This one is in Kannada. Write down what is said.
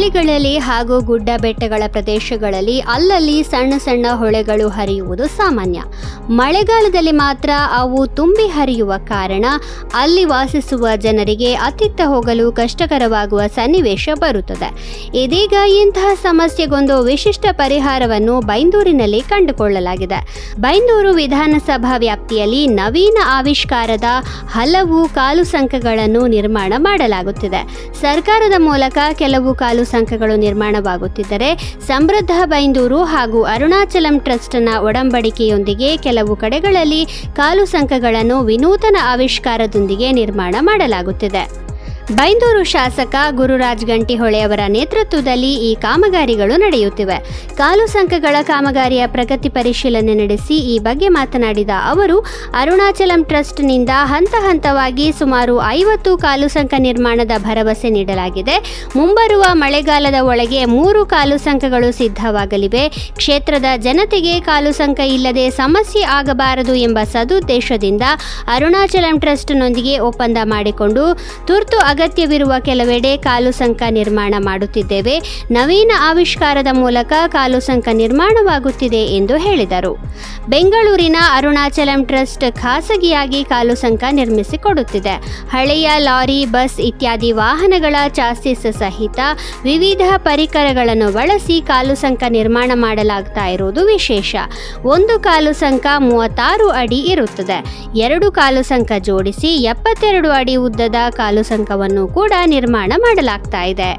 ಹಳ್ಳಿಗಳಲ್ಲಿ ಹಾಗೂ ಗುಡ್ಡ ಬೆಟ್ಟಗಳ ಪ್ರದೇಶಗಳಲ್ಲಿ ಅಲ್ಲಲ್ಲಿ ಸಣ್ಣ ಸಣ್ಣ ಹೊಳೆಗಳು ಹರಿಯುವುದು ಸಾಮಾನ್ಯ. ಮಳೆಗಾಲದಲ್ಲಿ ಮಾತ್ರ ಅವು ತುಂಬಿ ಹರಿಯುವ ಕಾರಣ ಅಲ್ಲಿ ವಾಸಿಸುವ ಜನರಿಗೆ ಅತ್ತಿತ್ತ ಹೋಗಲು ಕಷ್ಟಕರವಾಗುವ ಸನ್ನಿವೇಶ ಬರುತ್ತದೆ. ಇದೀಗ ಇಂತಹ ಸಮಸ್ಯೆಗೊಂದು ವಿಶಿಷ್ಟ ಪರಿಹಾರವನ್ನು ಬೈಂದೂರಿನಲ್ಲಿ ಕಂಡುಕೊಳ್ಳಲಾಗಿದೆ. ಬೈಂದೂರು ವಿಧಾನಸಭಾ ವ್ಯಾಪ್ತಿಯಲ್ಲಿ ನವೀನ ಆವಿಷ್ಕಾರದ ಹಲವು ಕಾಲು ಸಂಕಗಳನ್ನು ನಿರ್ಮಾಣ ಮಾಡಲಾಗುತ್ತಿದೆ. ಸರ್ಕಾರದ ಮೂಲಕ ಕೆಲವು ಕಾಲು ಸಂಕಗಳು ನಿರ್ಮಾಣವಾಗುತ್ತಿದ್ದರೆ ಸಮೃದ್ಧ ಬೈಂದೂರು ಹಾಗೂ ಅರುಣಾಚಲಂ ಟ್ರಸ್ಟ್ನ ಒಡಂಬಡಿಕೆಯೊಂದಿಗೆ ಕೆಲವು ಕಡೆಗಳಲ್ಲಿ ಕಾಲು ಸಂಘಗಳನ್ನು ವಿನೂತನ ಆವಿಷ್ಕಾರದೊಂದಿಗೆ ನಿರ್ಮಾಣ ಮಾಡಲಾಗುತ್ತಿದೆ. ಬೈಂದೂರು ಶಾಸಕ ಗುರುರಾಜ್ ಗಂಟಿಹೊಳೆ ಅವರ ನೇತೃತ್ವದಲ್ಲಿ ಈ ಕಾಮಗಾರಿಗಳು ನಡೆಯುತ್ತಿವೆ. ಕಾಲು ಸಂಕಗಳ ಕಾಮಗಾರಿಯ ಪ್ರಗತಿ ಪರಿಶೀಲನೆ ನಡೆಸಿ ಈ ಬಗ್ಗೆ ಮಾತನಾಡಿದ ಅವರು, ಅರುಣಾಚಲಂ ಟ್ರಸ್ಟ್ನಿಂದ ಹಂತ ಹಂತವಾಗಿ ಸುಮಾರು ಐವತ್ತು ಕಾಲು ಸಂಕ ನಿರ್ಮಾಣದ ಭರವಸೆ ನೀಡಲಾಗಿದೆ. ಮುಂಬರುವ ಮಳೆಗಾಲದ ಒಳಗೆ ಮೂರು ಕಾಲು ಸಂಕಗಳು ಸಿದ್ಧವಾಗಲಿವೆ. ಕ್ಷೇತ್ರದ ಜನತೆಗೆ ಕಾಲು ಸಂಕ ಇಲ್ಲದೆ ಸಮಸ್ಯೆ ಆಗಬಾರದು ಎಂಬ ಸದುದ್ದೇಶದಿಂದ ಅರುಣಾಚಲಂ ಟ್ರಸ್ಟ್ನೊಂದಿಗೆ ಒಪ್ಪಂದ ಮಾಡಿಕೊಂಡು, ತುರ್ತು ಅಗತ್ಯವಿರುವ ಕೆಲವೆಡೆ ಕಾಲು ಸಂಕ ನಿರ್ಮಾಣ ಮಾಡುತ್ತಿದ್ದೇವೆ. ನವೀನ ಆವಿಷ್ಕಾರದ ಮೂಲಕ ಕಾಲು ಸಂಕ ನಿರ್ಮಾಣವಾಗುತ್ತಿದೆ ಎಂದು ಹೇಳಿದರು. ಬೆಂಗಳೂರಿನ ಅರುಣಾಚಲಂ ಟ್ರಸ್ಟ್ ಖಾಸಗಿಯಾಗಿ ಕಾಲು ಸಂಕ ನಿರ್ಮಿಸಿಕೊಡುತ್ತಿದೆ. ಹಳೆಯ ಲಾರಿ, ಬಸ್ ಇತ್ಯಾದಿ ವಾಹನಗಳ ಚಾಸಿಸ್ ಸಹಿತ ವಿವಿಧ ಪರಿಕರಗಳನ್ನು ಬಳಸಿ ಕಾಲು ಸಂಕ ನಿರ್ಮಾಣ ಮಾಡಲಾಗ್ತಾ ಇರುವುದು ವಿಶೇಷ. ಒಂದು ಕಾಲು ಸಂಕ ಮೂವತ್ತಾರು ಅಡಿ ಇರುತ್ತದೆ. ಎರಡು ಕಾಲು ಸಂಕ ಜೋಡಿಸಿ ಎಪ್ಪತ್ತೆರಡು ಅಡಿ ಉದ್ದದ ಕಾಲು ಸಂಕವನ್ನು ಕೂಡ ನಿರ್ಮಾಣ ಮಾಡಲಾಗ್ತಾ ಇದೆ.